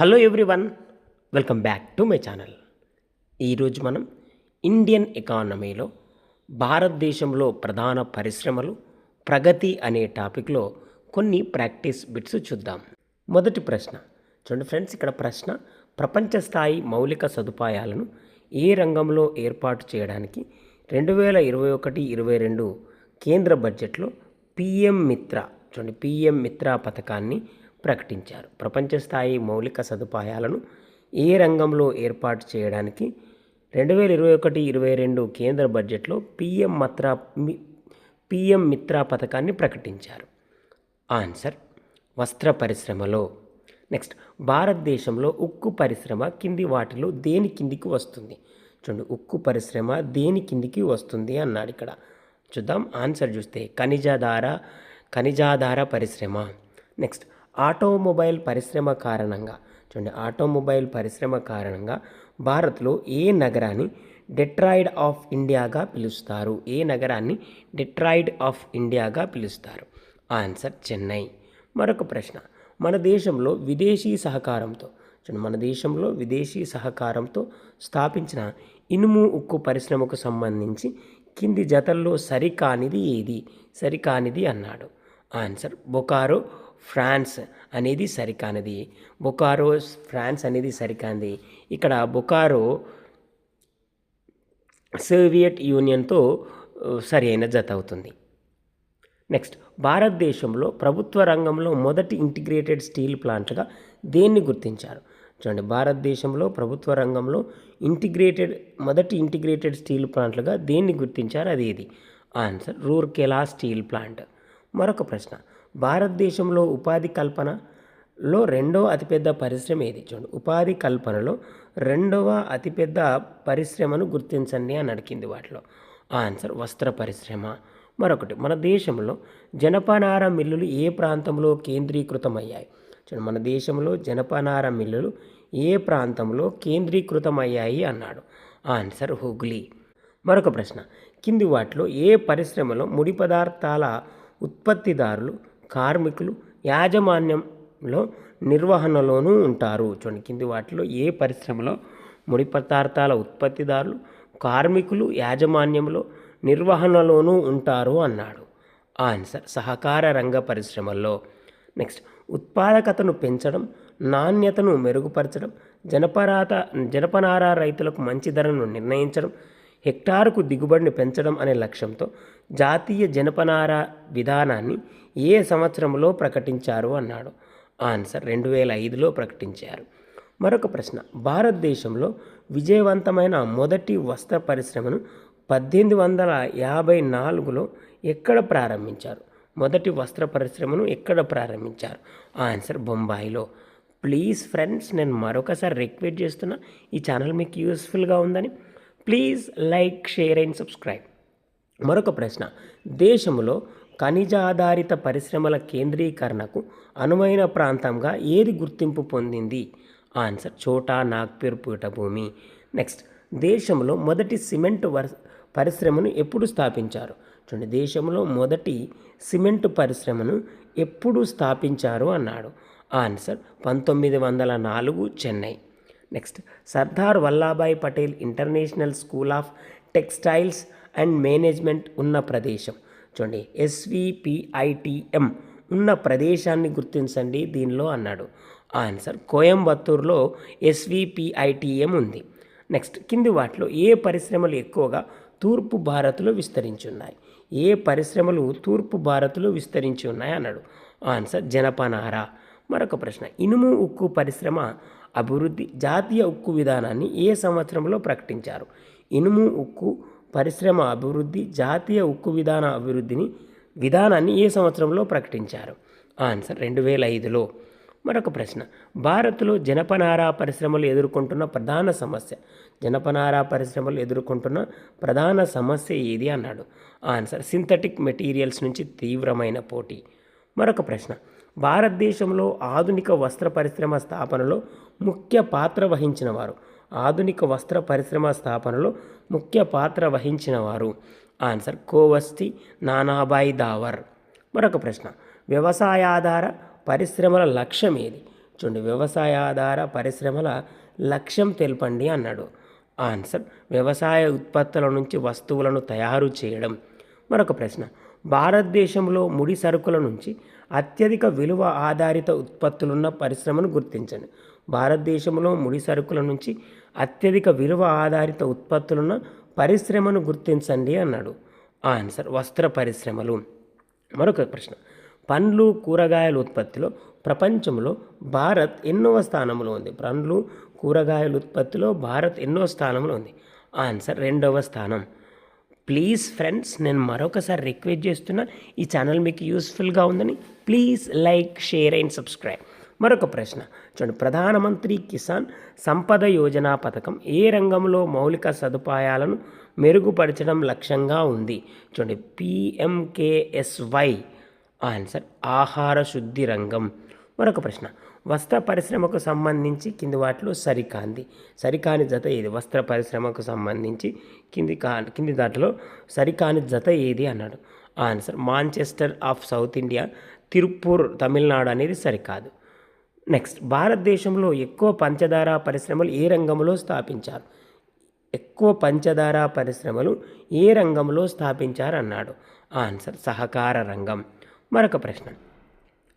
Hello everyone welcome back to my channel ఈరోజు మనం Indian ఎకానమీలో భారతదేశంలో ప్రధాన పరిశ్రమలు ప్రగతి అనే టాపిక్లో కొన్ని ప్రాక్టీస్ బిట్స్ చూద్దాం. మొదటి ప్రశ్న చూడండి ఫ్రెండ్స్ ఇక్కడ ప్రశ్న ప్రపంచ స్థాయి మౌలిక సదుపాయాలను ఏ రంగంలో ఏర్పాటు చేయడానికి రెండు వేల ఇరవై ఒకటి ఇరవై రెండు కేంద్ర బడ్జెట్లో పిఎం మిత్ర చూడండి పిఎం మిత్ర పథకాన్ని ప్రకటించారు. ప్రపంచ స్థాయి మౌలిక సదుపాయాలను ఏ రంగంలో ఏర్పాటు చేయడానికి రెండు వేల ఇరవై ఒకటి ఇరవై రెండు కేంద్ర బడ్జెట్లో పిఎం మత్ర పిఎం మిత్రా పథకాన్ని ప్రకటించారు. ఆన్సర్ వస్త్ర పరిశ్రమలో. నెక్స్ట్ భారతదేశంలో ఉక్కు పరిశ్రమ కింది వాటిలో దేని కిందికి వస్తుంది? చూడండి ఉక్కు పరిశ్రమ దేని కిందికి వస్తుంది అన్నాడు ఇక్కడ. చూద్దాం ఆన్సర్ చూస్తే ఖనిజాధార ఖనిజాధార పరిశ్రమ. నెక్స్ట్ ఆటోమొబైల్ పరిశ్రమ కారణంగా చూడండి ఆటోమొబైల్ పరిశ్రమ కారణంగా భారత్లో ఏ నగరాన్ని డెట్రాయిడ్ ఆఫ్ ఇండియాగా పిలుస్తారు? ఏ నగరాన్ని డెట్రాయిడ్ ఆఫ్ ఇండియాగా పిలుస్తారు? ఆన్సర్ చెన్నై. మరొక ప్రశ్న మన దేశంలో విదేశీ సహకారంతో చూడండి మన దేశంలో విదేశీ సహకారంతో స్థాపించిన ఇనుము ఉక్కు పరిశ్రమకు సంబంధించి కింది జతల్లో సరికానిది ఏది? సరికానిది అన్నాడు. ఆన్సర్ బొకారో ఫ్రాన్స్ అనేది సరికానిది. బొకారో ఫ్రాన్స్ అనేది సరికానిది. ఇక్కడ బొకారో సోవియట్ యూనియన్తో సరి అయిన జత అవుతుంది. నెక్స్ట్ భారతదేశంలో ప్రభుత్వ రంగంలో మొదటి ఇంటిగ్రేటెడ్ స్టీల్ ప్లాంట్గా దేన్ని గుర్తించారు? చూడండి భారతదేశంలో ప్రభుత్వ రంగంలో ఇంటిగ్రేటెడ్ మొదటి ఇంటిగ్రేటెడ్ స్టీల్ ప్లాంట్లుగా దేన్ని గుర్తించారు? అది ఇది ఆన్సర్ రూర్కెలా స్టీల్ ప్లాంట్. మరొక ప్రశ్న భారతదేశంలో ఉపాధి కల్పనలో రెండవ అతిపెద్ద పరిశ్రమ ఏది? చూడండి. ఉపాధి కల్పనలో రెండవ అతిపెద్ద పరిశ్రమను గుర్తించండి అని అడిగింది వాటిలో. ఆన్సర్ వస్త్ర పరిశ్రమ. మరొకటి మన దేశంలో జనపనార మిల్లులు ఏ ప్రాంతంలో కేంద్రీకృతమయ్యాయి? చూడండి మన దేశంలో జనపనార మిల్లులు ఏ ప్రాంతంలో కేంద్రీకృతమయ్యాయి అన్నాడు. ఆన్సర్ హుగ్లీ. మరొక ప్రశ్న కింది వాటిలో ఏ పరిశ్రమలో ముడి పదార్థాల ఉత్పత్తిదారులు కార్మికులు యాజమాన్యంలో నిర్వహణలోనూ ఉంటారు. చూడండి కింది వాటిలో ఏ పరిశ్రమలో ముడి పదార్థాల ఉత్పత్తిదారులు కార్మికులు యాజమాన్యంలో నిర్వహణలోనూ ఉంటారు అన్నాడు. ఆన్సర్ సహకార రంగ పరిశ్రమల్లో. నెక్స్ట్ ఉత్పాదకతను పెంచడం నాణ్యతను మెరుగుపరచడం జనపరాత జనపనార రైతులకు మంచి ధరను నిర్ణయించడం హెక్టారుకు దిగుబడిని పెంచడం అనే లక్ష్యంతో జాతీయ జనపనార విధానాన్ని ఏ సంవత్సరంలో ప్రకటించారు అన్నాడు? ఆన్సర్ రెండు వేల ఐదులో ప్రకటించారు. మరొక ప్రశ్న. భారతదేశంలో విజయవంతమైన మొదటి వస్త్ర పరిశ్రమను పద్దెనిమిది వందల యాభై నాలుగులో ఎక్కడ ప్రారంభించారు? మొదటి వస్త్ర పరిశ్రమను ఎక్కడ ప్రారంభించారు? ఆన్సర్ బొంబాయిలో. ప్లీజ్ ఫ్రెండ్స్ నేను మరొకసారి రిక్వెస్ట్ చేస్తున్నా ఈ ఛానల్ మీకు యూస్ఫుల్గా ఉందని. Please like share and subscribe. మరొక ప్రశ్న. దేశంలో ఖనిజ ఆధారిత పరిశ్రమల కేంద్రీకరణకు అనువైన ప్రాంతంగా ఏది గుర్తింపు పొందింది? ఆన్సర్ చోటా నాగ్పూర్ పీఠభూమి. నెక్స్ట్ దేశంలో మొదటి సిమెంట్ వర్ పరిశ్రమను ఎప్పుడు స్థాపించారు? చూడండి దేశంలో మొదటి సిమెంట్ పరిశ్రమను ఎప్పుడు స్థాపించారు అన్నాడు. ఆన్సర్ పంతొమ్మిది వందల నాలుగు Chennai. Next Sardar Vallabhbhai Patel international school of textiles and management ఉన్న ప్రదేశం. చూడండి ఎస్విపిఐటిఎం ఉన్న ప్రదేశాన్ని గుర్తించండి దీనిలో అన్నాడు. ఆన్సర్ కోయంబత్తూరులో ఎస్విపిఐటిఎం ఉంది. నెక్స్ట్ కింది వాటిలో ఏ పరిశ్రమలు ఎక్కువగా తూర్పు భారత్లో విస్తరించి ఉన్నాయి ఏ పరిశ్రమలు తూర్పు భారత్లో విస్తరించి ఉన్నాయి అన్నాడు. ఆన్సర్ జనపనార. మరొక ప్రశ్న ఇనుము ఉక్కు పరిశ్రమ అభివృద్ధి జాతీయ ఉక్కు విధానాన్ని ఏ సంవత్సరంలో ప్రకటించారు? ఇనుము ఉక్కు పరిశ్రమ అభివృద్ధి జాతీయ ఉక్కు విధాన అభివృద్ధిని విధానాన్ని ఏ సంవత్సరంలో ప్రకటించారు? ఆన్సర్ రెండు వేల ఐదులో మరొక ప్రశ్న. భారత్లో జనపనార పరిశ్రమలు ఎదుర్కొంటున్న ప్రధాన సమస్య. జనపనార పరిశ్రమలు ఎదుర్కొంటున్న ప్రధాన సమస్య ఏది అన్నాడు? ఆన్సర్ సింథటిక్ మెటీరియల్స్ నుంచి తీవ్రమైన పోటీ. మరొక ప్రశ్న. భారతదేశంలో ఆధునిక వస్త్ర పరిశ్రమ స్థాపనలో ముఖ్య పాత్ర వహించిన వారు. ఆధునిక వస్త్ర పరిశ్రమ స్థాపనలో ముఖ్య పాత్ర వహించిన వారు ఆన్సర్ కోవస్తి నానాబాయి దావర్. మరొక ప్రశ్న వ్యవసాయాధార పరిశ్రమల లక్ష్యం ఏది? చూడండి వ్యవసాయాధార పరిశ్రమల లక్ష్యం తెలపండి అన్నాడు. ఆన్సర్ వ్యవసాయ ఉత్పత్తుల నుంచి వస్తువులను తయారు చేయడం. మరొక ప్రశ్న భారతదేశంలో ముడి సరుకుల నుంచి అత్యధిక విలువ ఆధారిత ఉత్పత్తులున్న పరిశ్రమను గుర్తించండి. భారతదేశంలో ముడి సరుకుల నుంచి అత్యధిక విలువ ఆధారిత ఉత్పత్తులున్న పరిశ్రమను గుర్తించండి అన్నాడు. ఆన్సర్ వస్త్ర పరిశ్రమలు. మరొక ప్రశ్న పండ్లు కూరగాయల ఉత్పత్తిలో ప్రపంచంలో భారత్ ఎన్నవ స్థానంలో ఉంది? పండ్లు కూరగాయల ఉత్పత్తిలో భారత్ ఎన్నో స్థానంలో ఉంది? ఆన్సర్ రెండవ స్థానం. ప్లీజ్ ఫ్రెండ్స్ నేను మరొకసారి రిక్వెస్ట్ చేస్తున్నా ఈ ఛానల్ మీకు యూస్ఫుల్గా ఉందని please like share and subscribe. మరొక ప్రశ్న. చూడండి. ప్రధానమంత్రి కిసాన్ సంపద యోజన పథకం ఏ రంగంలో మౌలిక సదుపాయాలను మెరుగుపరచడం లక్ష్యంగా ఉంది? చూడండి. పిఎంకేఎస్వై ఆన్సర్ ఆహార శుద్ధి రంగం. మరొక ప్రశ్న. వస్త్ర పరిశ్రమకు సంబంధించి కింది వాటిలో సరికాంది. సరికాని జత ఏది? వస్త్ర పరిశ్రమకు సంబంధించి కింది కా కింది దాటిలో సరికాని జత ఏది అన్నాడు? Answer Manchester of south India Tiruppur Tamil Nadu అనేది సరికాదు. నెక్స్ట్ భారతదేశంలో ఎక్కువ పంచదార పరిశ్రమలు ఏ రంగంలో స్థాపించారు? ఎక్కువ పంచదార పరిశ్రమలు ఏ రంగంలో స్థాపించారు అన్నాడు? ఆన్సర్ సహకార రంగం. మరొక ప్రశ్న.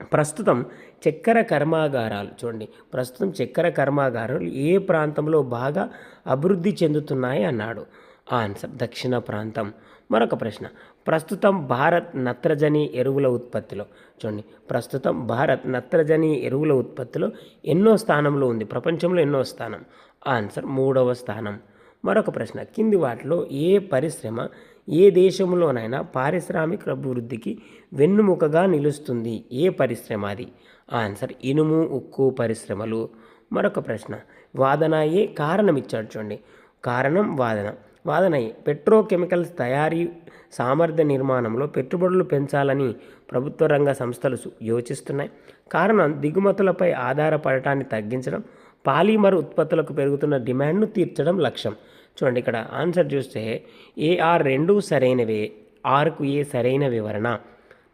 ప్రస్తుతం చక్కెర కర్మాగారాలు చూడండి. ప్రస్తుతం చక్కెర కర్మాగారాలు ఏ ప్రాంతంలో బాగా అభివృద్ధి చెందుతున్నాయి అన్నాడు? ఆన్సర్. దక్షిణ ప్రాంతం. మరొక ప్రశ్న. ప్రస్తుతం భారత్ నత్రజని ఎరువుల ఉత్పత్తిలో. చూడండి. ప్రస్తుతం భారత్ నత్రజని ఎరువుల ఉత్పత్తిలో ఎన్నో స్థానంలో ఉంది. ప్రపంచంలో ఎన్నో స్థానం? ఆన్సర్ మూడవ స్థానం. మరొక ప్రశ్న. కింది వాటిలో ఏ పరిశ్రమ ఏ దేశంలోనైనా పారిశ్రామిక అభివృద్ధికి వెన్నుముకగా నిలుస్తుంది? ఏ పరిశ్రమ అది? ఆన్సర్ ఇనుము ఉక్కు పరిశ్రమలు. మరొక ప్రశ్న. వాదన ఏ కారణం ఇచ్చాడు? చూడండి. కారణం వాదన. వాదన పెట్రోకెమికల్స్ తయారీ సామర్థ్య నిర్మాణంలో పెట్టుబడులు పెంచాలని ప్రభుత్వ రంగ సంస్థలు యోచిస్తున్నాయి. కారణం దిగుమతులపై ఆధారపడటాన్ని తగ్గించడం పాలిమర్ ఉత్పత్తులకు పెరుగుతున్న డిమాండ్ను తీర్చడం లక్ష్యం. చూడండి ఇక్కడ ఆన్సర్ చూస్తే ఏఆర్ రెండు సరైనవే ఆర్కు ఏ సరైన వివరణ.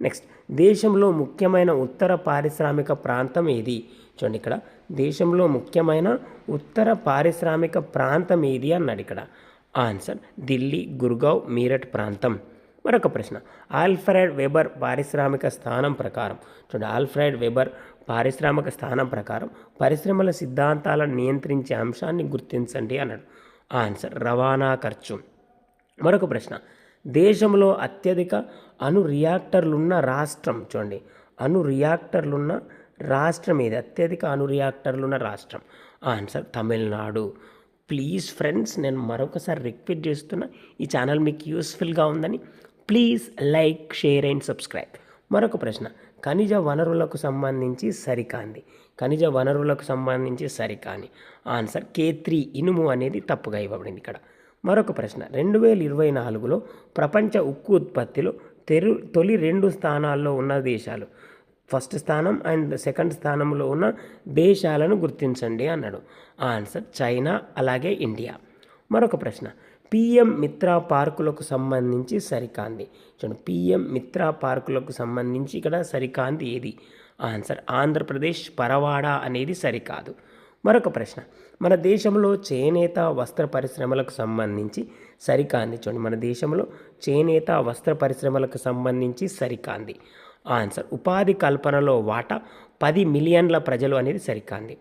నెక్స్ట్ దేశంలో ముఖ్యమైన ఉత్తర పారిశ్రామిక ప్రాంతం ఏది? చూడండి ఇక్కడ దేశంలో ముఖ్యమైన ఉత్తర పారిశ్రామిక ప్రాంతం ఏది అన్నాడు ఇక్కడ. ఆన్సర్ ఢిల్లీ గుర్గావ్ మీరట్ ప్రాంతం. మరొక ప్రశ్న. ఆల్ఫ్రెడ్ వెబర్ పారిశ్రామిక స్థానం ప్రకారం. చూడండి ఆల్ఫ్రెడ్ వెబర్ పారిశ్రామిక స్థానం ప్రకారం పరిశ్రమల సిద్ధాంతాలను నియంత్రించే అంశాన్ని గుర్తించండి అన్నాడు. ఆన్సర్ రవాణా ఖర్చు. మరొక ప్రశ్న. దేశంలో అత్యధిక అణు రియాక్టర్లున్న రాష్ట్రం చూడండి అణు రియాక్టర్లున్న రాష్ట్రం ఏది? అత్యధిక అణు రియాక్టర్లున్న రాష్ట్రం. ఆన్సర్ తమిళనాడు. ప్లీజ్ ఫ్రెండ్స్ నేను మరొకసారి రిక్వెస్ట్ చేస్తున్నా ఈ ఛానల్ మీకు యూస్ఫుల్గా ఉందని. Please like share and subscribe మరొక ప్రశ్న ఖనిజ వనరులకు సంబంధించి సరికాంది. ఖనిజ వనరులకు సంబంధించి సరికాని. ఆన్సర్ కే త్రీ ఇనుము అనేది తప్పుగా ఇవ్వబడింది ఇక్కడ. మరొక ప్రశ్న రెండు వేల ఇరవై నాలుగులో ప్రపంచ ఉక్కు ఉత్పత్తిలో తెరు తొలి రెండు స్థానాల్లో ఉన్న దేశాలు ఫస్ట్ స్థానం అండ్ సెకండ్ స్థానంలో ఉన్న దేశాలను గుర్తించండి అన్నాడు. ఆన్సర్ చైనా అలాగే ఇండియా. మరొక ప్రశ్న. పిఎం మిత్రా పార్కులకు సంబంధించి సరికాంది. చూడండి పిఎం మిత్రా పార్కులకు సంబంధించి ఇక్కడ సరికాంది ఏది? ఆన్సర్ ఆంధ్రప్రదేశ్ పరవాడ అనేది సరికాదు. మరొక ప్రశ్న. మన దేశంలో చేనేత వస్త్ర పరిశ్రమలకు సంబంధించి సరికాంది. చూడండి మన దేశంలో చేనేత వస్త్ర పరిశ్రమలకు సంబంధించి సరికాంది. ఆన్సర్. ఉపాధి కల్పనలో వాటా పది మిలియన్ల ప్రజలు అనేది సరికాంది.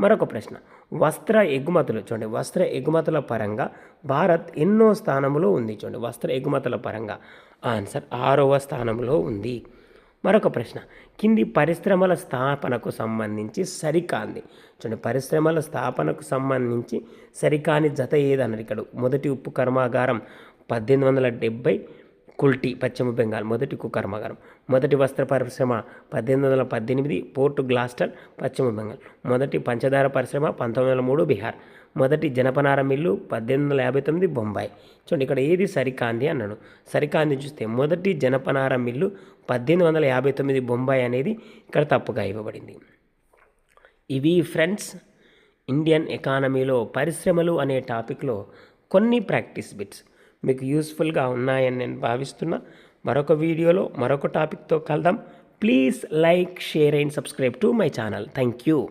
మరొక ప్రశ్న. వస్త్ర ఎగుమతులు చూడండి. వస్త్ర ఎగుమతుల పరంగా భారత్ ఎన్నో స్థానంలో ఉంది చూడండి. వస్త్ర ఎగుమతుల పరంగా ఆన్సర్ ఆరవ స్థానంలో ఉంది. మరొక ప్రశ్న. కింది పరిశ్రమల స్థాపనకు సంబంధించి సరికాంది. చూడండి. పరిశ్రమల స్థాపనకు సంబంధించి సరికాని జత ఏదన్నారు ఇక్కడ? మొదటి ఉప్పు కర్మాగారం పద్దెనిమిది వందల డెబ్బై కుల్టీ పశ్చిమ బెంగాల్ మొదటి కర్మాగారం. మొదటి వస్త్ర పరిశ్రమ పద్దెనిమిది వందల పద్దెనిమిది పోర్ట్ గ్లాస్టర్ పశ్చిమ బెంగాల్. మొదటి పంచదార పరిశ్రమ పంతొమ్మిది వందల మూడు బీహార్. మొదటి జనపనార మిల్లు పద్దెనిమిది వందల యాభై తొమ్మిది బొంబాయి. చూడండి ఇక్కడ ఏది సరికాంది అన్నాడు. సరికాంది చూస్తే మొదటి జనపనార మిల్లు పద్దెనిమిది వందల యాభై తొమ్మిది బొంబాయి అనేది ఇక్కడ తప్పుగా ఇవ్వబడింది. ఇవి ఫ్రెండ్స్ ఇండియన్ ఎకానమీలో పరిశ్రమలు అనే టాపిక్లో కొన్ని ప్రాక్టీస్ బిట్స్. మీకు యూస్ఫుల్గా ఉన్నాయని నేను భావిస్తున్నా. మరొక వీడియోలో మరొక టాపిక్తో కలుద్దాం. Please like share and subscribe to my channel. Thank you.